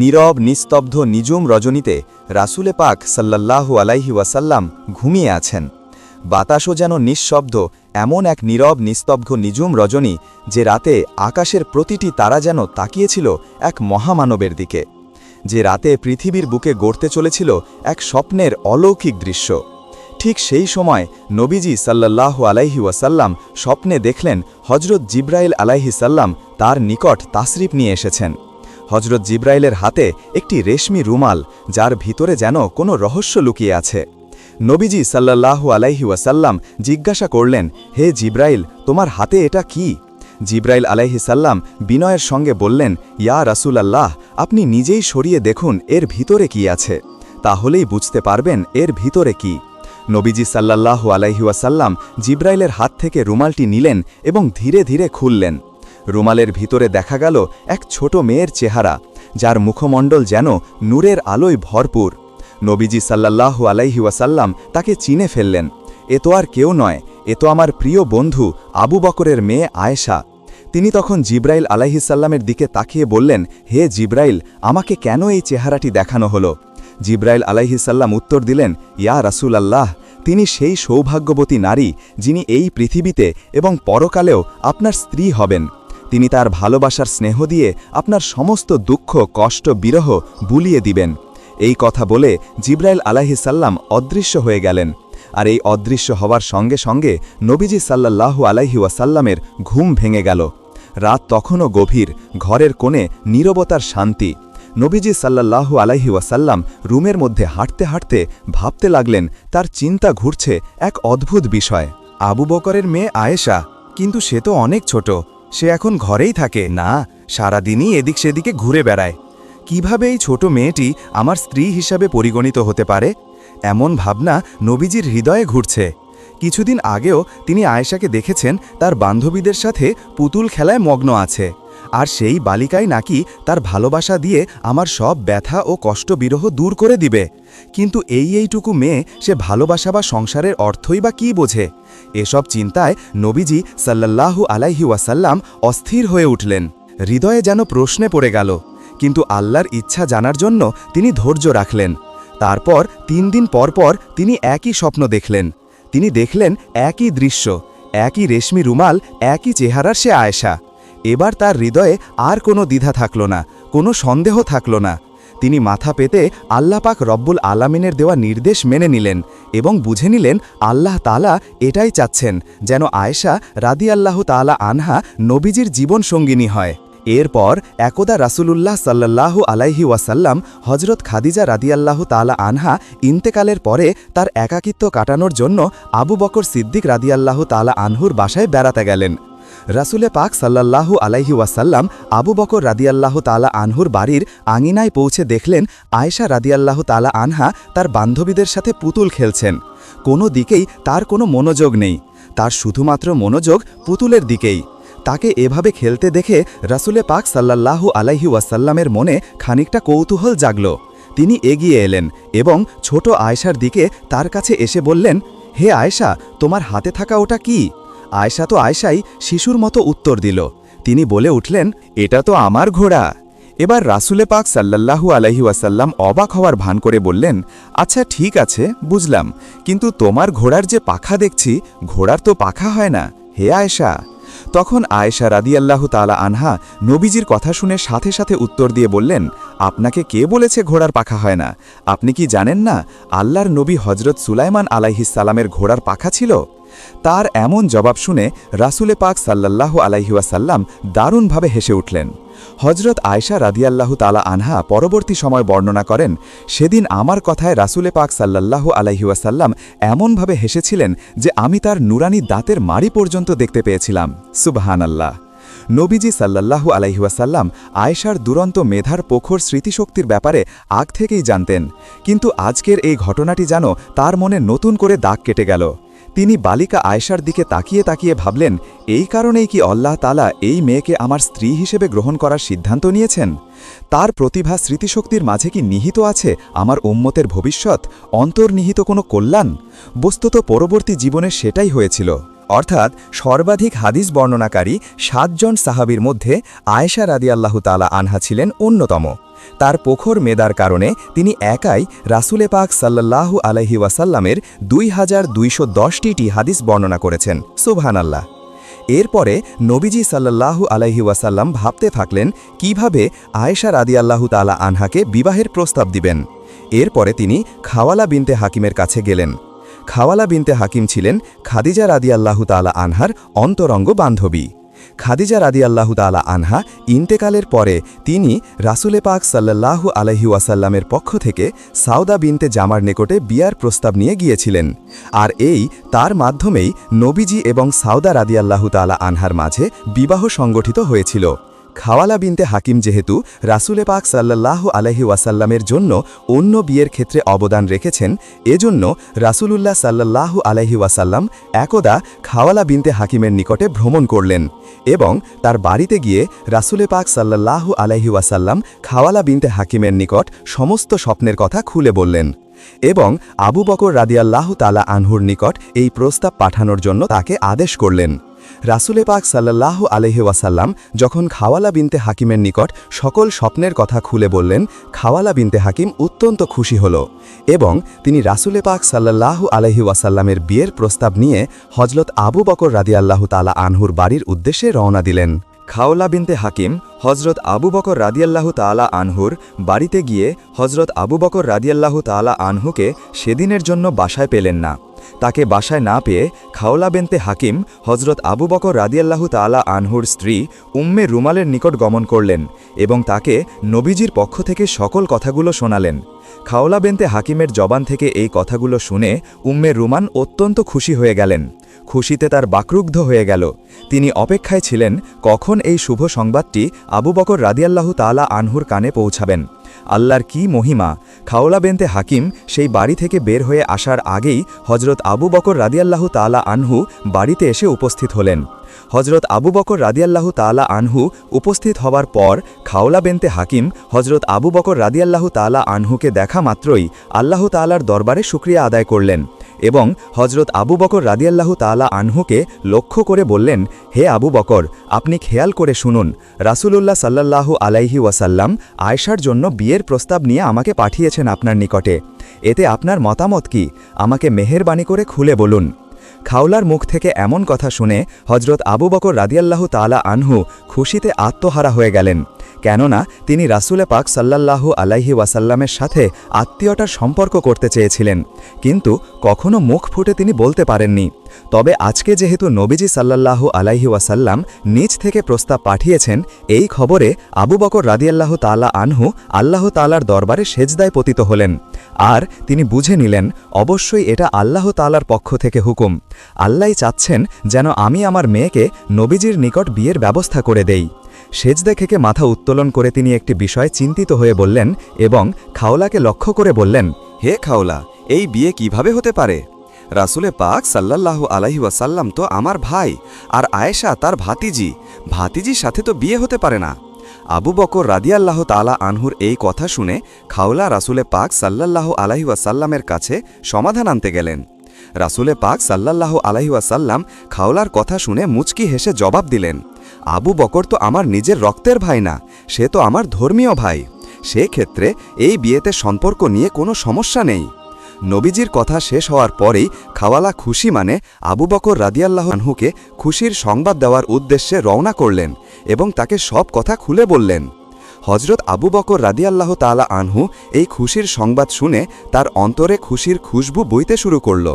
নীরব, নিস্তব্ধ নিজুম রজনীতে রাসুলে পাক সাল্লাল্লাহু আলাইহি ওয়াসাল্লাম ঘুমিয়ে আছেন। বাতাসও যেন নিঃশব্দ, এমন এক নীরব, নিস্তব্ধ নিজুম রজনী যে রাতে আকাশের প্রতিটি তারা যেন তাকিয়েছিল এক মহামানবের দিকে, যে রাতে পৃথিবীর বুকে গড়তে চলেছিল এক স্বপ্নের অলৌকিক দৃশ্য। ঠিক সেই সময় নবীজি সাল্লাল্লাহু আলাইহি ওয়াসাল্লাম স্বপ্নে দেখলেন হজরত জিব্রাইল আলাইহি সাল্লাম তার নিকট তাসরিফ নিয়ে এসেছেন। হজরত জিব্রাইলের হাতে একটি রেশমি রুমাল, যার ভিতরে যেন কোনো রহস্য লুকিয়ে আছে। নবীজি সাল্লাল্লাহু আলাইহি ওয়াসাল্লাম জিজ্ঞাসা করলেন, হে জিব্রাইল, তোমার হাতে এটা কি? জিব্রাইল আলাইহি সাল্লাম বিনয়ের সঙ্গে বললেন, ইয়া রাসূল আল্লাহ আপনি নিজেই সরিয়ে দেখুন এর ভিতরে কি আছে। তাহলেই বুঝতে পারবেন এর ভিতরে কি। নবীজি সাল্লাল্লাহু আলাইহি ওয়াসাল্লাম জিব্রাইলের হাত থেকে রুমালটি নিলেন এবং ধীরে ধীরে খুললেন। রুমালের ভিতরে দেখা গেল এক ছোট মেয়ের চেহারা, যার মুখমণ্ডল যেন নূরের আলোয় ভরপুর। নবীজি সাল্লাল্লাহু আলাইহি ওয়াসাল্লাম তাকে চিনে ফেললেন, এ তো আর কেউ নয়, এ তো আমার প্রিয় বন্ধু আবু বকরের মেয়ে আয়েশা। তিনি তখন জিব্রাইল আলাইহিসাল্লামের দিকে তাকিয়ে বললেন, হে জিব্রাইল, আমাকে কেন এই চেহারাটি দেখানো হলো? জিব্রাইল আলাইহিসাল্লাম উত্তর দিলেন, ইয়া রাসূল আল্লাহ তিনি সেই সৌভাগ্যবতী নারী যিনি এই পৃথিবীতে এবং পরকালেও আপনার স্ত্রী হবেন। তিনি তার ভালোবাসার স্নেহ দিয়ে আপনার সমস্ত দুঃখ, কষ্ট, বিরহ বুলিয়ে দিবেন। এই কথা বলে জিব্রাইল আলাইহিসাল্লাম অদৃশ্য হয়ে গেলেন। আর এই অদৃশ্য হওয়ার সঙ্গে সঙ্গে নবীজি সাল্লাল্লাহু আলাইহি ওয়াসাল্লামের ঘুম ভেঙে গেল। রাত তখনও গভীর, ঘরের কোণে নীরবতার শান্তি। নবীজি সাল্লাল্লাহু আলাইহি ওয়াসাল্লাম রুমের মধ্যে হাঁটতে হাঁটতে ভাবতে লাগলেন, তার চিন্তা ঘুরছে এক অদ্ভুত বিষয়। আবু বকরের মেয়ে আয়েশা, কিন্তু সে তো অনেক ছোট। সে এখন ঘরেই থাকে। না, সারাদিনই এদিক সেদিকে ঘুরে বেড়ায়। কীভাবে এই ছোট মেয়েটি আমার স্ত্রী হিসাবে পরিগণিত হতে পারে? এমন ভাবনা নবীজির হৃদয়ে ঘুরছে। কিছুদিন আগেও তিনি আয়েশাকে দেখেছেন, তার বান্ধবীদের সাথে পুতুল খেলায় মগ্ন আছে। আর সেই বালিকাই নাকি তার ভালোবাসা দিয়ে আমার সব ব্যথা ও কষ্ট বিরহ দূর করে দিবে। কিন্তু এই এইটুকু মেয়ে সে ভালোবাসা বা সংসারের অর্থই বা কী বোঝে? এসব চিন্তায় নবীজি সাল্লাল্লাহু আলাইহি ওয়াসাল্লাম অস্থির হয়ে উঠলেন। হৃদয়ে যেন প্রশ্নে পড়ে গেল। কিন্তু আল্লাহর ইচ্ছা জানার জন্য তিনি ধৈর্য রাখলেন। তারপর তিন দিন পর পর তিনি একই স্বপ্ন দেখলেন। তিনি দেখলেন একই দৃশ্য, একই রেশমি রুমাল, একই চেহারার সে আয়েশা। এবার তার হৃদয়ে আর কোনো দ্বিধা থাকল না, কোনো সন্দেহ থাকল না। তিনি মাথা পেতে আল্লাপাক রব্বুল আলামিনের দেওয়া নির্দেশ মেনে নিলেন এবং বুঝে নিলেন আল্লাহ তালা এটাই চাচ্ছেন, যেন আয়েশা রাদি আল্লাহ তালা আনহা নবীজির জীবন সঙ্গিনী হয়। এরপর একদা রাসূলুল্লাহ সাল্লাল্লাহু আলাইহি ওয়াসাল্লাম হজরত খাদিজা রাদিয়াল্লাহু তালা আনহা ইন্তেকালের পরে তার একাকিত্ব কাটানোর জন্য আবু বকর সিদ্দিক রাদিয়াল্লাহু তালা আনহুর বাসায় বেড়াতে গেলেন। রাসুলে পাক সাল্লাল্লাহু আলাইহি ওয়াসাল্লাম আবু বকর রাদিয়াল্লাহু তালা আনহুর বাড়ির আঙিনায় পৌঁছে দেখলেন আয়েশা রাদিয়াল্লাহু তালা আনহা তার বান্ধবীদের সাথে পুতুল খেলছেন। কোনো দিকেই তার কোনো মনোযোগ নেই। তার শুধুমাত্র মনোযোগ পুতুলের দিকেই। তাকে এভাবে খেলতে দেখে রাসুলে পাক সাল্লাল্লাহু আলাইহি ওয়াসাল্লামের মনে খানিকটা কৌতূহল জাগল। তিনি এগিয়ে এলেন এবং ছোট আয়েশার দিকে তার কাছে এসে বললেন, হে আয়েশা, তোমার হাতে থাকা ওটা কি? আয়েশা তো আয়েশাই শিশুর মতো উত্তর দিল। তিনি বলে উঠলেন, এটা তো আমার ঘোড়া। এবার রাসুলে পাক সাল্লাল্লাহু আলাইহি ওয়াসাল্লাম অবাক হওয়ার ভান করে বললেন আচ্ছা ঠিক আছে, বুঝলাম। কিন্তু তোমার ঘোড়ার যে পাখা দেখছি, ঘোড়ার তো পাখা হয় না। হে আয়েশা তখন আয়েশা রাদিয়াল্লাহু তালা আনহা নবীজির কথা শুনে সাথে সাথে উত্তর দিয়ে বললেন, আপনাকে কে বলেছে ঘোড়ার পাখা হয় না? আপনি কি জানেন না, আল্লাহর নবী হজরত সুলাইমান আলাইহিসালামের ঘোড়ার পাখা ছিল? তার এমন জবাব শুনে রাসুলে পাক সাল্লাল্লাহু আলাইহুয়াসাল্লাম দারুণভাবে হেসে উঠলেন। হজরত আয়সা রাদিয়াল্লাহু তালা আনহা পরবর্তী সময় বর্ণনা করেন, সেদিন আমার কথায় রাসুলে পাক সাল্লাল্লাহু আলাইহুয়াসাল্লাম এমনভাবে হেসেছিলেন যে আমি তার নুরানি দাঁতের মাড়ি পর্যন্ত দেখতে পেয়েছিলাম। সুবহান আল্লাহ নবীজি সাল্লাল্লাহু আলাইহুয়াসাল্লাম আয়েশার দুরন্ত মেধার পোখর স্মৃতিশক্তির ব্যাপারে আগ থেকেই জানতেন, কিন্তু আজকের এই ঘটনাটি যেন তার মনে নতুন করে দাগ কেটে গেল। তিনি বালিকা আয়েশার দিকে তাকিয়ে তাকিয়ে ভাবলেন, এই কারণেই কি আল্লাহ তালা এই মেয়েকে আমার স্ত্রী হিসেবে গ্রহণ করার সিদ্ধান্ত নিয়েছেন? তার প্রতিভা স্মৃতিশক্তির মাঝে কি নিহিত আছে? আমার উম্মতের ভবিষ্যৎ? অন্তর্নিহিত কোনো কল্যাণ? বস্তুত পরবর্তী জীবনে সেটাই হয়েছিল। অর্থাৎ সর্বাধিক হাদিস বর্ণনাকারী সাতজন সাহাবির মধ্যে আয়েশা রাদিয়াল্লাহু তালা আনহা ছিলেন অন্যতম। তার পোখর মেদার কারণে তিনি একাই রাসুলে পাক সাল্লাল্লাহু আলহি ওয়াসাল্লামের দুই হাজার দুইশো দশটি হাদিস বর্ণনা করেছেন। সুবহানাল্লাহ। এরপরে নবীজি সাল্লাল্লাহু আলাইহি ওয়াসাল্লাম ভাবতে থাকলেন, কীভাবে আয়েশা রাদিয়াল্লাহু তালা আনহাকে বিবাহের প্রস্তাব দিবেন? এরপরে তিনি খাওয়ালা বিনতে হাকিমের কাছে গেলেন। খাওয়ালা বিনতে হাকিম ছিলেন খাদিজা রাদিয়াল্লাহু তালা আনহার অন্তরঙ্গ বান্ধবী। খাদিজা রাদি আল্লাহু তালা আনহা ইন্তেকালের পরে তিনি রাসুলে পাক সাল্লাল্লাহু আলহি ওয়াসাল্লামের পক্ষ থেকে সাউদা বিনতে জামার নিকটে বিয়ার প্রস্তাব নিয়ে গিয়েছিলেন। আর এই তার মাধ্যমেই নবীজি এবং সাউদা রাদি আল্লাহু তালা আনহার মাঝে বিবাহ সংগঠিত হয়েছিল। খাওয়ালা বিনতে হাকিম যেহেতু রাসুলে পাক সাল্লাল্লাহ আলহি ওয়াসাল্লামের জন্য অন্য বিয়ের ক্ষেত্রে অবদান রেখেছেন, এজন্য রাসুলুল্লাহ সাল্লাল্লাহু আলহি ওয়াসাল্লাম একদা খাওয়ালা বিনতে হাকিমের নিকটে ভ্রমণ করলেন এবং তার বাড়িতে গিয়ে রাসুলে পাক সাল্লাল্লাহু আলহি ওয়াসাল্লাম খাওয়ালা বিনতে হাকিমের নিকট সমস্ত স্বপ্নের কথা খুলে বললেন এবং আবু বকর রাদিয়াল্লাহ তালা আনহুর নিকট এই প্রস্তাব পাঠানোর জন্য তাকে আদেশ করলেন। রাসুলে পাক সাল্লাহ ওয়াসাল্লাম যখন খাওয়ালা বিনতে হাকিমের নিকট সকল স্বপ্নের কথা খুলে বললেন, খাওয়ালা বিনতে হাকিম অত্যন্ত খুশি হল এবং তিনি রাসুলে পাক সাল্লাহ ওয়াসাল্লামের বিয়ের প্রস্তাব নিয়ে হজরত আবু বকর রাদিয়াল্লাহ তালা আনহুর বাড়ির উদ্দেশ্যে রওনা দিলেন। খাওলা বিনতে হাকিম হজরত আবু বকর রাদিয়াল্লাহু তালা আনহুর বাড়িতে গিয়ে হজরত আবু বকর রাদিয়াল্লাহু তালা আনহুকে সেদিনের জন্য বাসায় পেলেন না। তাকে বাসায় না পেয়ে খাওলা বেনতে হাকিম হজরত আবু বকর রাদিয়াল্লাহু তালা আনহুর স্ত্রী উম্মে রুমালের নিকট গমন করলেন এবং তাকে নবীজির পক্ষ থেকে সকল কথাগুলো শোনালেন। খাওলা বেনতে হাকিমের জবান থেকে এই কথাগুলো শুনে উম্মে রুমান অত্যন্ত খুশি হয়ে গেলেন। খুশিতে তার বাকরুগ্ধ হয়ে গেল। তিনি অপেক্ষায় ছিলেন, কখন এই শুভ সংবাদটি আবু বকর রাদিয়াল্লাহু তালা আনহুর কানে পৌঁছাবেন? আল্লাহর কি মহিমা? খাওলা বেনতে হাকিম সেই বাড়ি থেকে বের হয়ে আসার আগেই হজরত আবু বকর রাদিয়াল্লাহু তালা আনহু বাড়িতে এসে উপস্থিত হলেন। হজরত আবু বকর রাদিয়াল্লাহু তালা আনহু উপস্থিত হবার পর খাওলা বেনতে হাকিম হজরত আবু বকর রাদিয়াল্লাহু তালা আনহুকে দেখা মাত্রই আল্লাহ তালার দরবারে শুক্রিয়া আদায় করলেন। এবং হজরত আবু বকর রাদিয়াল্লাহু তালা আনহুকে লক্ষ্য করে বললেন, হে আবু বকর, আপনি খেয়াল করে শুনুন, রাসুলুল্লাহ সাল্লাল্লাহু আলাইহি ওয়াসাল্লাম আয়সার জন্য বিয়ের প্রস্তাব নিয়ে আমাকে পাঠিয়েছেন আপনার নিকটে। এতে আপনার মতামত কি? আমাকে মেহেরবানি করে খুলে বলুন। খাওলার মুখ থেকে এমন কথা শুনে হজরত আবু বকর রাদিয়াল্লাহু তালা আনহু খুশিতে আত্মহারা হয়ে গেলেন। কেননা তিনি রাসুলে পাক সাল্লাল্লাহু আলাইহি ওয়াসাল্লামের সাথে আত্মীয়তার সম্পর্ক করতে চেয়েছিলেন। কিন্তু কখনো মুখ ফুটে তিনি বলতে পারেননি। তবে আজকে যেহেতু নবীজি সাল্লাল্লাহু আলাইহি ওয়াসাল্লাম নিজ থেকে প্রস্তাব পাঠিয়েছেন, এই খবরে আবু বকর রাদিয়াল্লাহ তালা আনহু আল্লাহ তালার দরবারে সেজদায় পতিত হলেন। আর তিনি বুঝে নিলেন, অবশ্যই এটা আল্লাহ তালার পক্ষ থেকে হুকুম। আল্লাহ চাচ্ছেন যেন আমি আমার মেয়েকে নবীজির নিকট বিয়ের ব্যবস্থা করে দেই। সেজদা থেকে মাথা উত্তোলন করে তিনি একটি বিষয় চিন্তিত হয়ে বললেন এবং খাওলাকে লক্ষ্য করে বললেন, হে খাওলা, এই বিয়ে কীভাবে হতে পারে? রাসুলে পাক সাল্লাহ আলাহি তো আমার ভাই আর আয়েশা তার ভাতিজি। ভাতিজির সাথে তো বিয়ে হতে পারে না। আবু বকর রাদিয়াল্লাহ তালা আনহুর এই কথা শুনে খাওলা রাসুলে পাক সাল্লাল্লাহ আলাহি ওয়াসাল্লামের কাছে সমাধান আনতে গেলেন। রাসুলে পাক সাল্লাল্লাহ আলাহি ওয়াসাল্লাম খাওলার কথা শুনে মুচকি হেসে জবাব দিলেন আবু বকর তো আমার নিজের রক্তের ভাই না, সে তো আমার ধর্মীয় ভাই। সে ক্ষেত্রে এই বিয়েতে সম্পর্ক নিয়ে কোনো সমস্যা নেই। নবীজির কথা শেষ হওয়ার পরেই খাওয়ালা খুশি মানে আবু বকর রাদিয়াল্লাহ আনহুকে খুশির সংবাদ দেওয়ার উদ্দেশ্যে রওনা করলেন এবং তাকে সব কথা খুলে বললেন। হজরত আবু বকর রাদিয়াল্লাহ তালা আনহু এই খুশির সংবাদ শুনে তার অন্তরে খুশির খুশবু বইতে শুরু করল।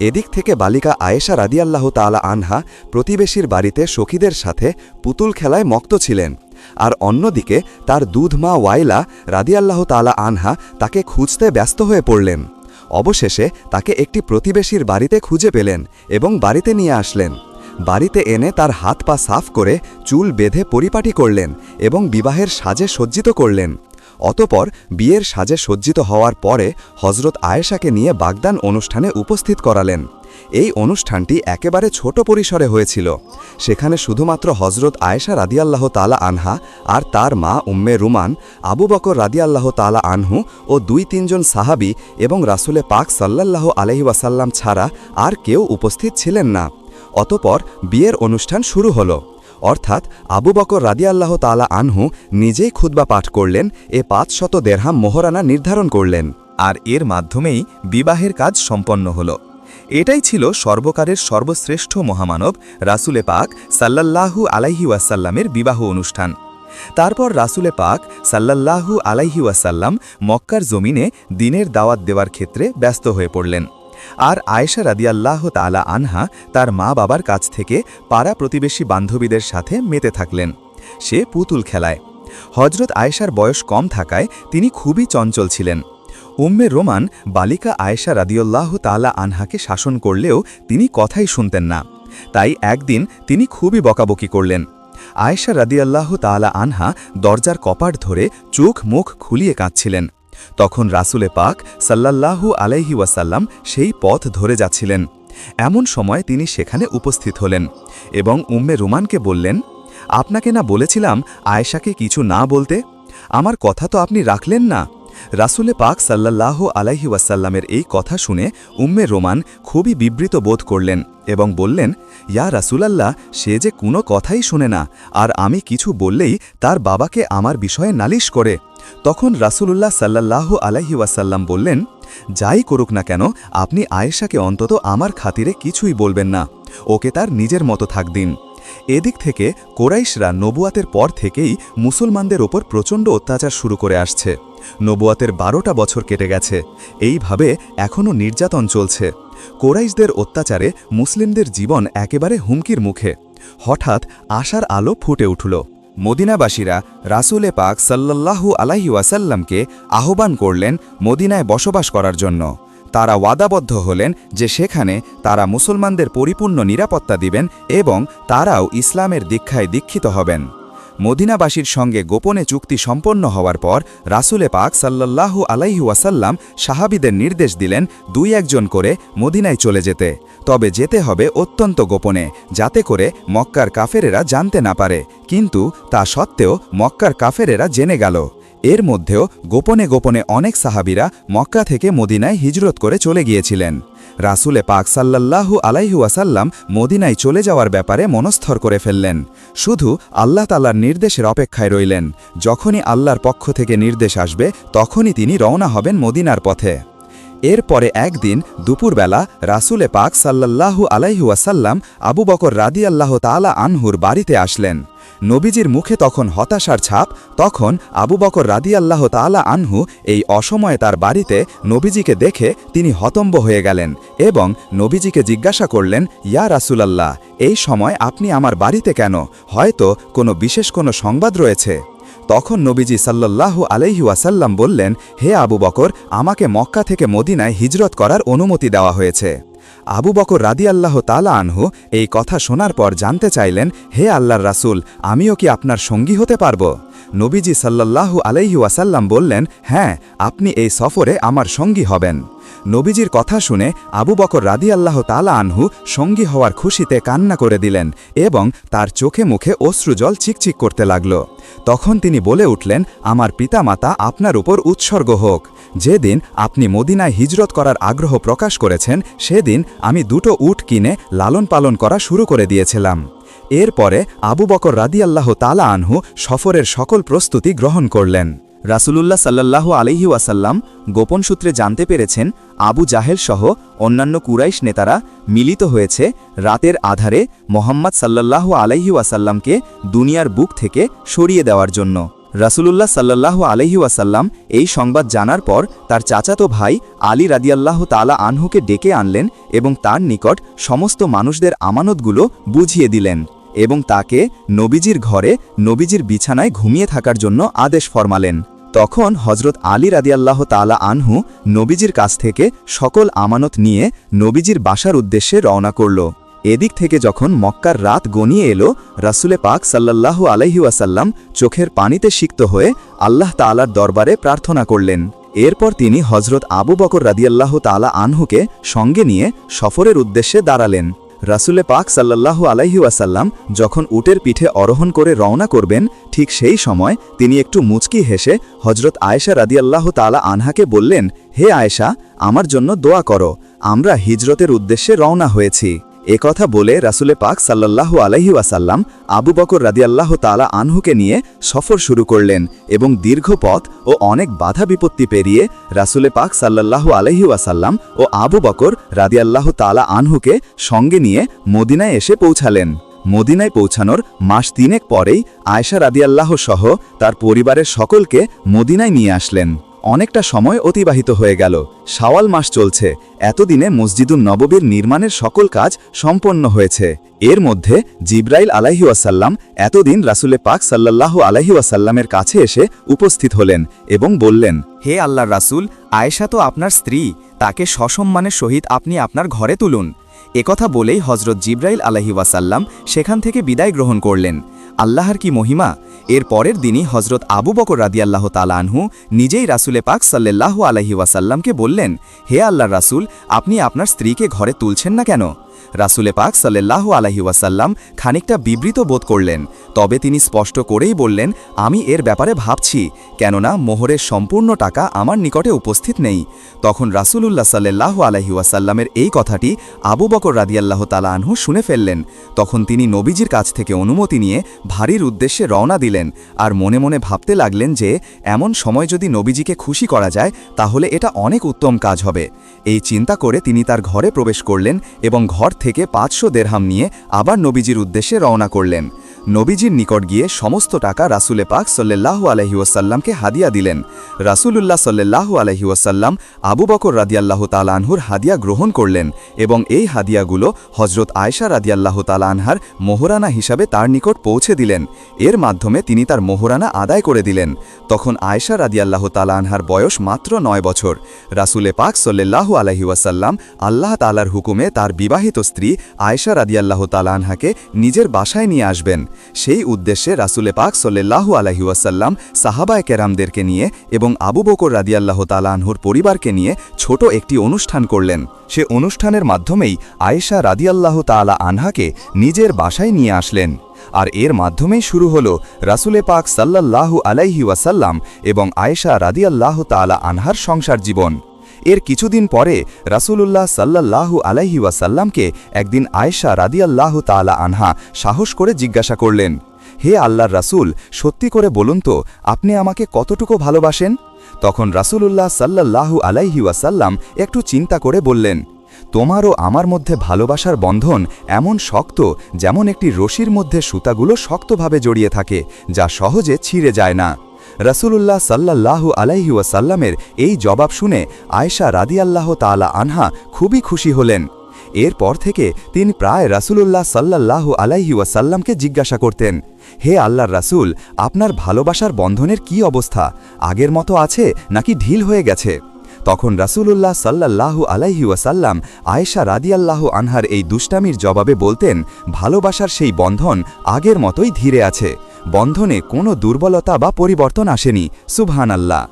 এদিক থেকে বালিকা আয়েশা রাদিয়াল্লাহ তালা আনহা প্রতিবেশীর বাড়িতে সখীদের সাথে পুতুল খেলায় মক্ত ছিলেন। আর অন্যদিকে তার দুধ মা ওয়াইলা রাদিয়াল্লাহ তালা আনহা তাকে খুঁজতে ব্যস্ত হয়ে পড়লেন। অবশেষে তাকে একটি প্রতিবেশীর বাড়িতে খুঁজে পেলেন এবং বাড়িতে নিয়ে আসলেন। বাড়িতে এনে তার হাত পা সাফ করে চুল বেঁধে পরিপাটি করলেন এবং বিবাহের সাজে সজ্জিত করলেন। অতপর বিয়ের সাজে সজ্জিত হওয়ার পরে হজরত আয়েশাকে নিয়ে বাগদান অনুষ্ঠানে উপস্থিত করালেন। এই অনুষ্ঠানটি একেবারে ছোট পরিসরে হয়েছিল। সেখানে শুধুমাত্র হজরত আয়েশা রাদিয়াল্লাহ তালা আনহা আর তার মা উম্মে রুমান, আবু বকর রাদিয়াল্লাহ তালা আনহু ও দুই তিনজন সাহাবি এবং রাসুলে পাক সাল্লাল্লাহ আলহি ওয়াসাল্লাম ছাড়া আর কেউ উপস্থিত ছিলেন না। অতপর বিয়ের অনুষ্ঠান শুরু হলো। অর্থাৎ আবু বকর রাদিয়াল্লাহ তালা আনহু নিজেই খুতবা পাঠ করলেন, এ পাঁচ শত দেড়হাম মোহরানা নির্ধারণ করলেন, আর এর মাধ্যমেই বিবাহের কাজ সম্পন্ন হল। এটাই ছিল সর্বকারের সর্বশ্রেষ্ঠ মহামানব রাসুলে পাক সাল্লাল্লাহু আলাইহি ওয়াসাল্লামের বিবাহ অনুষ্ঠান। তারপর রাসুলে পাক সাল্লাল্লাহু আলাইহি ওয়াসাল্লাম মক্কার জমিনে দিনের দাওয়াত দেওয়ার ক্ষেত্রে ব্যস্ত হয়ে পড়লেন। আর আয়েশা রাদিয়াল্লাহ তালা আনহা তার মা বাবার কাছ থেকে পাড়া প্রতিবেশী বান্ধবীদের সাথে মেতে থাকলেন। সে পুতুল খেলায়। হজরত আয়েশার বয়স কম থাকায় তিনি খুবই চঞ্চল ছিলেন। উম্মে রোমান বালিকা আয়েশা রাদিউল্লাহ তালা আনহাকে শাসন করলেও তিনি কথাই শুনতেন না। তাই একদিন তিনি খুবই বকাবকি করলেন। আয়েশা রাদিয়াল্লাহ তালা আনহা দরজার কপাট ধরে চোখ মুখ খুলিয়ে কাঁদছিলেন। তখন রাসুলে পাক সাল্লাল্লাহু আলাইহি ওয়াসাল্লাম সেই পথ ধরে যাচ্ছিলেন। এমন সময় তিনি সেখানে উপস্থিত হলেন এবং উম্মে রুমানকে বললেন, আপনাকে না বলেছিলাম আয়েশাকে কিছু না বলতে? আমার কথা তো আপনি রাখলেন না। রাসুলে পাক সাল্লাল্লাহ আলাইহি ওয়াসাল্লামের এই কথা শুনে উম্মে রোমান খুবই বিবৃত বোধ করলেন এবং বললেন, ইয়া রাসুলাল্লাহ, সে যে কোনো কথাই শোনে না, আর আমি কিছু বললেই তার বাবাকে আমার বিষয়ে নালিশ করে। তখন রাসূলুল্লাহ সাল্লাল্লাহ আলাইহি ওয়াসাল্লাম বললেন, যাই করুক না কেন, আপনি আয়েশাকে অন্তত আমার খাতিরে কিছুই বলবেন না। ওকে তার নিজের মতো থাক দিন। এদিক থেকে কোরাইশরা নবুয়াতের পর থেকেই মুসলমানদের ওপর প্রচণ্ড অত্যাচার শুরু করে আসছে। নবুয়াতের বারোটা বছর কেটে গেছে। এইভাবে এখনও নির্যাতন চলছে। কোরাইশদের অত্যাচারে মুসলিমদের জীবন একেবারে হুমকির মুখে। হঠাৎ আশার আলো ফুটে উঠল। মদিনাবাসীরা রাসুলে পাক সাল্লাল্লাহু আলাহি ওয়াসাল্লামকে আহ্বান করলেন মদিনায় বসবাস করার জন্য। তারা ওয়াদাবদ্ধ হলেন যে সেখানে তারা মুসলমানদের পরিপূর্ণ নিরাপত্তা দিবেন এবং তারাও ইসলামের দীক্ষায় দীক্ষিত হবেন। মদিনাবাসীর সঙ্গে গোপনে চুক্তি সম্পন্ন হওয়ার পর রাসুলে পাক সাল্লাল্লাহু আলাইহু ওয়াসাল্লাম সাহাবিদের নির্দেশ দিলেন দুই একজন করে মদিনায় চলে যেতে। তবে যেতে হবে অত্যন্ত গোপনে, যাতে করে মক্কার কাফেরেরা জানতে না পারে। কিন্তু তা সত্ত্বেও মক্কার কাফেরেরা জেনে গেল। এর মধ্যেও গোপনে গোপনে অনেক সাহাবিরা মক্কা থেকে মদিনায় হিজরত করে চলে গিয়েছিলেন। রাসুলে পাক সাল্লাল্লাহু আলাইহুয়াসাল্লাম মদিনায় চলে যাওয়ার ব্যাপারে মনস্থর করে ফেললেন। শুধু আল্লাহ তাল্লার নির্দেশের অপেক্ষায় রইলেন। যখনই আল্লাহর পক্ষ থেকে নির্দেশ আসবে, তখনই তিনি রওনা হবেন মদিনার পথে। এরপরে একদিন দুপুরবেলা রাসুলে পাক সাল্লাল্লাহু আলাইহুয়াসাল্লাম আবু বকর রাদি আল্লাহ তালা আনহুর বাড়িতে আসলেন। নবীজির মুখে তখন হতাশার ছাপ, তখন আবু বকর রাদি আল্লাহ তালা আনহু এই অসময়ে তার বাড়িতে নবীজিকে দেখে তিনি হতম্ব হয়ে গেলেন এবং নবীজিকে জিজ্ঞাসা করলেন, ইয়া রাসুলাল্লাহ, এই সময় আপনি আমার বাড়িতে কেন? হয়তো কোনো বিশেষ কোনো সংবাদ রয়েছে। তখন নবীজি সাল্লাল্লাহু আলাইহি ওয়াসাল্লাম বললেন, হে আবু বকর, আমাকে মক্কা থেকে মদিনায় হিজরত করার অনুমতি দেওয়া হয়েছে। আবু বকর রাদি আল্লাহ তালা আনহু এই কথা শোনার পর জানতে চাইলেন, হে আল্লাহর রাসুল, আমিও কি আপনার সঙ্গী হতে পারব? নবীজি সাল্লাল্লাহু আলাইহি ওয়াসাল্লাম বললেন হ্যাঁ আপনি এই সফরে আমার সঙ্গী হবেন। নবীজির কথা শুনে আবু বকর রাদি আল্লাহ তালা আনহু সঙ্গী হওয়ার খুশিতে কান্না করে দিলেন এবং তার চোখে মুখে অশ্রুজল চিকচিক করতে লাগল। তখন তিনি বলে উঠলেন, আমার পিতামাতা আপনার উপর উৎসর্গ হোক। যেদিন আপনি মদিনায় হিজরত করার আগ্রহ প্রকাশ করেছেন, সেদিন আমি দুটো উট কিনে লালন পালন করা শুরু করে দিয়েছিলাম। এরপরে আবু বকর রাদিয়াল্লাহ তালা আনহু সফরের সকল প্রস্তুতি গ্রহণ করলেন। রাসুলুল্লাহ সাল্লাহ আলহি ওয়াসাল্লাম গোপন সূত্রে জানতে পেরেছেন, আবু জাহেল সহ অন্যান্য কুরাইশ নেতারা মিলিত হয়েছে রাতের আধারে মোহাম্মদ সাল্লাহ আলহি ওয়াসাল্লামকে দুনিয়ার বুক থেকে সরিয়ে দেওয়ার জন্য। রাসুলুল্লাহ সাল্লাহ আলহি ওয়াসাল্লাম এই সংবাদ জানার পর তার চাচাতো ভাই আলী রাদিয়াল্লাহ তালা আনহুকে ডেকে আনলেন এবং তার নিকট সমস্ত মানুষদের আমানতগুলো বুঝিয়ে দিলেন। এবং তাকে নবীজির ঘরে নবীজির বিছানায় ঘুমিয়ে থাকার জন্য আদেশ ফরমালেন। তখন হজরত আলী রাদিয়াল্লাহ তালা আনহু নবীজির কাছ থেকে সকল আমানত নিয়ে নবীজির বাসার উদ্দেশ্যে রওনা করল। এদিক থেকে যখন মক্কার রাত গনিয়ে এলো, রাসুলে পাক সাল্লাল্লাহু আলহি ওয়াসাল্লাম চোখের পানিতে সিক্ত হয়ে আল্লাহ তালার দরবারে প্রার্থনা করলেন। এরপর তিনি হজরত আবু বকর রাদিয়াল্লাহ তালা আনহুকে সঙ্গে নিয়ে সফরের উদ্দেশ্যে দাঁড়ালেন। রাসুলে পাক সাল্লাহ আলাইহি ওয়াসাল্লাম যখন উটের পিঠে অরোহণ করে রওনা করবেন, ঠিক সেই সময় তিনি একটু মুচকি হেসে হজরত আয়েশা রাদিয়াল্লাহ তালা আনহাকে বললেন, হে আয়েশা, আমার জন্য দোয়া করো, আমরা হিজরতের উদ্দেশ্যে রওনা হয়েছি। একথা বলে রাসুলে পাক সাল্লাল্লাহু আলাইহি ওয়াসাল্লাম আবু বকর রাদিয়াল্লাহ তালা আনহুকে নিয়ে সফর শুরু করলেন এবং দীর্ঘ পথ ও অনেক বাধা বিপত্তি পেরিয়ে রাসুলে পাক সাল্লাল্লাহু আলাইহি ওয়াসাল্লাম ও আবু বকর রাদিয়াল্লাহ তালা আনহুকে সঙ্গে নিয়ে মদিনায় এসে পৌঁছালেন। মদিনায় পৌঁছানোর মাস তিনেক পরেই আয়সা রাদিয়াল্লাহ সহ তার পরিবারের সকলকে মদিনায় নিয়ে আসলেন। অনেকটা সময় অতিবাহিত হয়ে গেল। শাওয়াল মাস চলছে। এতদিনে মসজিদুল নববীর নির্মাণের সকল কাজ সম্পন্ন হয়েছে। এর মধ্যে জিব্রাইল আলাহি ওয়াসাল্লাম এতদিন রাসুলে পাক সাল্লাল্লাহু আলাহি ওয়াসাল্লামের কাছে এসে উপস্থিত হলেন এবং বললেন, হে আল্লাহর রাসূল, আয়েশা তো আপনার স্ত্রী, তাকে সসম্মানের সহিত আপনি আপনার ঘরে তুলুন। একথা বলেই হজরত জিব্রাইল আলাহি ওয়াসাল্লাম সেখান থেকে বিদায় গ্রহণ করলেন। আল্লাহর কি মহিমা? এর পরের দিনই হজরত আবু বকর রাদিয়াল্লাহ তালানহু নিজেই রাসুলে পাক সাল্লাহ আলহি ওয়াসাল্লামকে বললেন, হে আল্লাহর রাসুল, আপনি আপনার স্ত্রীকে ঘরে তুলছেন না কেন? রাসুলে পাক সাল্লাল্লাহু আলাহি ওয়াসাল্লাম খানিকটা বিবৃত বোধ করলেন। তবে তিনি স্পষ্ট করেই বললেন, আমি এর ব্যাপারে ভাবছি, কেননা মোহরের সম্পূর্ণ টাকা আমার নিকটে উপস্থিত নেই। তখন রাসূলুল্লাহ সাল্লাল্লাহু আলাইহি ওয়াসাল্লামের এই কথাটি আবু বকর রাদিয়াল্লাহ তালা আনহু শুনে ফেললেন। তখন তিনি নবীজির কাছ থেকে অনুমতি নিয়ে ভারীর উদ্দেশ্যে রওনা দিলেন আর মনে মনে ভাবতে লাগলেন যে, এমন সময় যদি নবীজিকে খুশি করা যায়, তাহলে এটা অনেক উত্তম কাজ হবে। এই চিন্তা করে তিনি তার ঘরে প্রবেশ করলেন এবং ঘর থেকে পাঁচশো দেড়হাম নিয়ে আবার নবীজির উদ্দেশ্যে রওনা করলেন। নবীজির নিকট গিয়ে সমস্ত টাকা রাসুলে পাক সল্লাহু আলহিউসাল্লামকে হাদিয়া দিলেন। রাসুলুল্লাহ সল্লাহু আলহিউসাল্লাম আবু বকর রাদিয়াল্লাহ তালানহুর হাদিয়া গ্রহণ করলেন এবং এই হাদিয়াগুলো হজরত আয়সা রাদিয়াল্লাহ তালানহার মোহরানা হিসাবে তার নিকট পৌঁছে দিলেন। এর মাধ্যমে তিনি তার মোহরানা আদায় করে দিলেন। তখন আয়সা রাদিয়াল্লাহ তালানহার বয়স মাত্র নয় বছর। রাসুলে পাক সল্লাহু আলহিউসাল্লাম আল্লাহ তালার হুকুমে তার বিবাহিত স্ত্রী আয়সা রাদিয়াল্লাহ তালানহাকে নিজের বাসায় নিয়ে আসবেন। সেই উদ্দেশ্যে রাসুলে পাক সল্লাহু আলহিউসাল্লাম সাহাবায় কেরামদেরকে নিয়ে এবং আবু বকর রাদিয়াল্লাহ তালানহুর পরিবারকে নিয়ে ছোট একটি অনুষ্ঠান করলেন। সে অনুষ্ঠানের মাধ্যমেই আয়েশা রাদিয়াল্লাহ তালা আনহাকে নিজের বাসায় নিয়ে আসলেন। আর এর মাধ্যমেই শুরু হল রাসুলে পাক সাল্লাল্লাহু আলাইহি ওয়াসাল্লাম এবং আয়েশা রাদিয়াল্লাহ তালা আনহার সংসার জীবন। এর কিছুদিন পরে রাসূলুল্লাহ সাল্লাল্লাহু আলাইহি ওয়াসাল্লামকে একদিন আয়েশা রাদিয়াল্লাহু তাআলা আনহা সাহস করে জিজ্ঞাসা করলেন, হে আল্লাহর রাসূল, সত্যি করে বলুন তো, আপনি আমাকে কতটুকু ভালোবাসেন? তখন রাসূলুল্লাহ সাল্লাল্লাহু আলাইহি ওয়াসাল্লাম একটু চিন্তা করে বললেন তোমারও আমার মধ্যে ভালোবাসার বন্ধন এমন শক্ত যেমন একটি রশির মধ্যে সুতাগুলো শক্তভাবে জড়িয়ে থাকে, যা সহজে ছিঁড়ে যায় না। রাসূলুল্লাহ সাল্লাল্লাহু আলাইহি ওয়াসাল্লামের এই জবাব শুনে আয়েশা রাদিয়াল্লাহ তালা আনহা খুবই খুশি হলেন। এরপর থেকে তিনি প্রায় রাসুলুল্লাহ সাল্লাল্লাহু আলাইহি ওয়াসাল্লামকে জিজ্ঞাসা করতেন, হে আল্লাহর রাসুল, আপনার ভালোবাসার বন্ধনের কি অবস্থা? আগের মতো আছে নাকি ঢিল হয়ে গেছে? তখন রাসূলুল্লাহ সাল্লাল্লাহু আলাইহি ওয়াসাল্লাম আয়েশা রাদিয়াল্লাহু আনহার এই দুষ্টামির জবাবে বলতেন, ভালোবাসার সেই বন্ধন আগের মতোই ধীরে আছে। বন্ধনে কোনো দুর্বলতা বা পরিবর্তন আসেনি। সুবহান আল্লাহ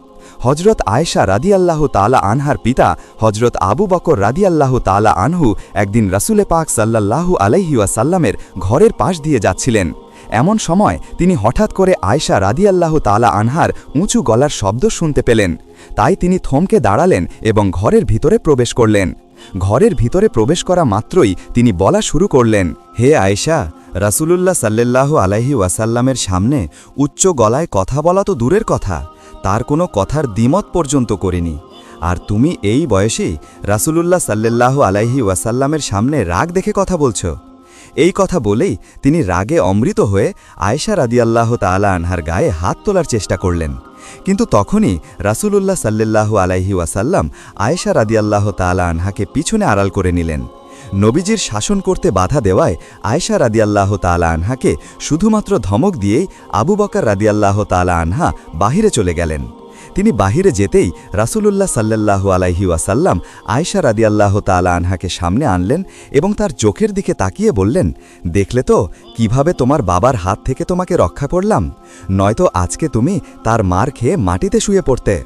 হজরত আয়েশা রাদিয়াল্লাহ তালা আনহার পিতা হজরত আবু বকর রাদিয়াল্লাহ তালা আনহু একদিন রাসুলে পাক সাল্লাল্লাহু আলাইহি ওয়াসাল্লামের ঘরের পাশ দিয়ে যাচ্ছিলেন। এমন সময় তিনি হঠাৎ করে আয়সা রাদিয়াল্লাহ তালা আনহার উঁচু গলার শব্দ শুনতে পেলেন। তাই তিনি থমকে দাঁড়ালেন এবং ঘরের ভিতরে প্রবেশ করলেন। ঘরের ভিতরে প্রবেশ করা মাত্রই তিনি বলা শুরু করলেন, হে আয়েশা, রাসূলুল্লাহ সাল্লাল্লাহু আলাইহি ওয়াসাল্লামের সামনে উচ্চ গলায় কথা বলা তো দূরের কথা, তার কোনো কথার দ্বিমত পর্যন্ত করিনি। আর তুমি এই বয়সেই রাসূলুল্লাহ সাল্লাল্লাহু আলাইহি ওয়াসাল্লামের সামনে রাগ দেখে কথা বলছো। এই কথা বলেই তিনি রাগে অমৃত হয়ে আয়েশা রাদিয়াল্লাহ তালা আনহার গায়ে হাত তোলার চেষ্টা করলেন। কিন্তু তখনই রাসূলুল্লাহ সাল্লাল্লাহু আলাইহি ওয়াসাল্লাম আয়েশা রাদিয়াল্লাহ তালা আনহাকে পিছনে আড়াল করে নিলেন। নবীজির শাসন করতে বাধা দেওয়ায় আয়েশা রাদিয়াল্লাহ তালা আনহাকে শুধুমাত্র ধমক দিয়েই আবু বকর রাদিয়াল্লাহ তালা আনহা বাহিরে চলে গেলেন। তিনি বাহিরে যেতেই রাসূলুল্লাহ সাল্লাল্লাহু আলাইহি ওয়াসাল্লাম আয়েশা রাদিয়াল্লাহ তালা আনহাকে সামনে আনলেন এবং তার চোখের দিকে তাকিয়ে বললেন, দেখলে তো, কীভাবে তোমার বাবার হাত থেকে তোমাকে রক্ষা করলাম? নয়তো আজকে তুমি তার মার খেয়ে মাটিতে শুয়ে পড়তে?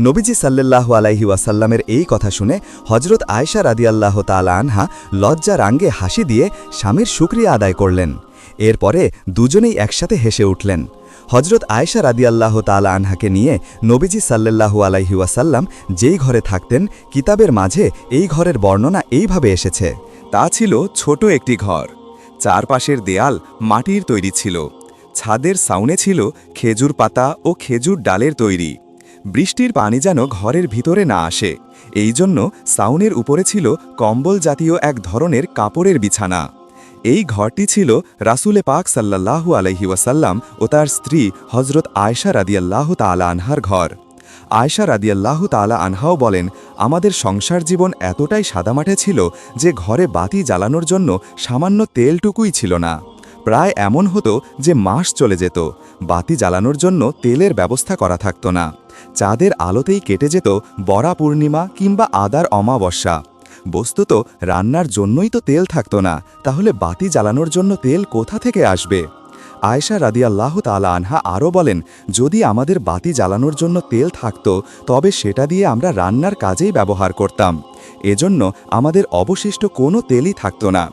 নবীজি সাল্লাল্লাহু আলাইহি ওয়াসাল্লামের এই কথা শুনে হজরত আয়েশা রাদিয়াল্লাহ তালা আনহা লজ্জা রাঙ্গে হাসি দিয়ে স্বামীর শুক্রিয়া আদায় করলেন। এরপরে দুজনেই একসাথে হেসে উঠলেন। হজরত আয়েশা রাদিয়াল্লাহ তালা আনহাকে নিয়ে নবীজি সাল্লাল্লাহু আলাইহি ওয়াসাল্লাম যেই ঘরে থাকতেন, কিতাবের মাঝে এই ঘরের বর্ণনা এইভাবে এসেছে। তা ছিল ছোট একটি ঘর। চারপাশের দেয়াল মাটির তৈরি ছিল। ছাদের সাউনে ছিল খেজুর পাতা ও খেজুর ডালের তৈরি। বৃষ্টির পানি যেন ঘরের ভিতরে না আসে। এই জন্য সাউনের উপরে ছিল কম্বল জাতীয় এক ধরনের কাপড়ের বিছানা। এই ঘরটি ছিল রাসুলে পাক সাল্লাল্লাহু আলহি ওয়াসাল্লাম ও তার স্ত্রী হজরত আয়সা রাদিয়াল্লাহ তালা আনহার ঘর। আয়সা রাদিয়াল্লাহ তালা আনহাও বলেন, আমাদের সংসার জীবন এতটাই সাদামাটে ছিল যে ঘরে বাতি জ্বালানোর জন্য সামান্য তেলটুকুই ছিল না। প্রায় এমন হতো যে মাস চলে যেত। বাতি জ্বালানোর জন্য তেলের ব্যবস্থা করা থাকতো না। চাঁদের আলোতেই কেটে যেত বরা পূর্ণিমা কিংবা আদার অমাবস্যা। বস্তুত রান্নার জন্যই তো তেল থাকতো না, তাহলে বাতি জ্বালানোর জন্য তেল কোথা থেকে আসবে? আয়েশা রাদিয়াল্লাহ তালা আনহা আরও বলেন, যদি আমাদের বাতি জ্বালানোর জন্য তেল থাকতো, তবে সেটা দিয়ে আমরা রান্নার কাজেই ব্যবহার করতাম। এজন্য আমাদের অবশিষ্ট কোনো তেলই থাকতো না।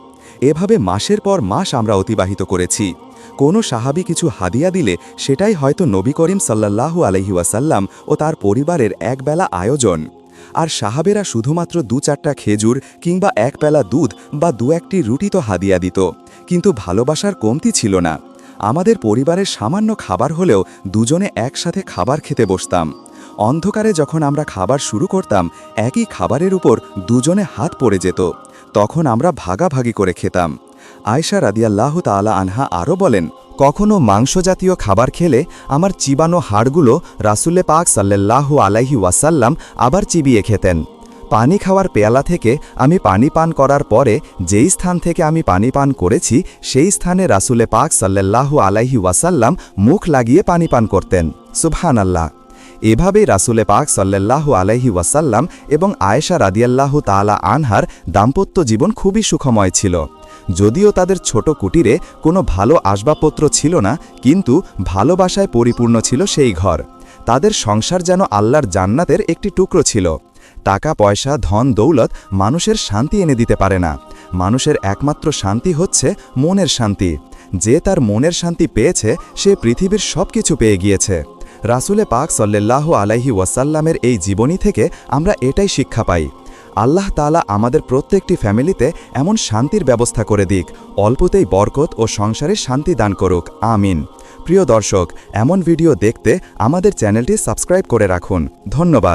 এভাবে মাসের পর মাস আমরা অতিবাহিত করেছি। কোনো সাহাবি কিছু হাদিয়া দিলে সেটাই হয়তো নবী করিম সাল্লাল্লাহু আলহি ওয়াসাল্লাম ও তার পরিবারের একবেলা আয়োজন। আর সাহাবেরা শুধুমাত্র দু চারটা খেজুর কিংবা এক পেলা দুধ বা দু একটি রুটি তো হাদিয়া দিত। কিন্তু ভালোবাসার কমতি ছিল না। আমাদের পরিবারের সামান্য খাবার হলেও দুজনে একসাথে খাবার খেতে বসতাম। অন্ধকারে যখন আমরা খাবার শুরু করতাম, একই খাবারের উপর দুজনে হাত পড়ে যেত। তখন আমরা ভাগাভাগি করে খেতাম। আয়সা রাদিয়াল্লাহ তালা আনহা আরও বলেন কখনো মাংস জাতীয় খাবার খেলে আমার চিবানো হাড়গুলো রাসুলে পাক সাল্লাহ আলাইহি ওয়াসাল্লাম আবার চিবিয়ে খেতেন। পানি খাওয়ার পেয়ালা থেকে আমি পানি পান করার পরে যেই স্থান থেকে আমি পানি পান করেছি, সেই স্থানে রাসুলে পাক সাল্লাল্লাহু আলাইহি ওয়াসাল্লাম মুখ লাগিয়ে পানি পান করতেন। সুবহান আল্লাহ এভাবেই রাসুলে পাক সাল্লাল্লাহু আলাইহি ওয়াসাল্লাম এবং আয়েশা রাদিয়াল্লাহু তালা আনহার দাম্পত্য জীবন খুবই সুখময় ছিল। যদিও তাদের ছোট কুটিরে কোনো ভালো আসবাবপত্র ছিল না, কিন্তু ভালোবাসায় পরিপূর্ণ ছিল সেই ঘর। তাদের সংসার যেন আল্লাহর জান্নাতের একটি টুকরো ছিল। টাকা, পয়সা, ধন, দৌলত মানুষের শান্তি এনে দিতে পারে না। মানুষের একমাত্র শান্তি হচ্ছে মনের শান্তি। যে তার মনের শান্তি পেয়েছে, সে পৃথিবীর সব কিছু পেয়ে গিয়েছে। রাসুলে পাক সল্লাহ আলাইহি ওয়াসাল্লামের এই জীবনী থেকে আমরা এটাই শিক্ষা পাই। আল্লাহ তালা আমাদের প্রত্যেকটি ফ্যামিলিতে এমন শান্তির ব্যবস্থা করে দিক, অল্পতেই বরকত ও সংসারে শান্তি দান করুক, আমিন। প্রিয় দর্শক, এমন ভিডিও দেখতে আমাদের চ্যানেলটি সাবস্ক্রাইব করে রাখুন। ধন্যবাদ।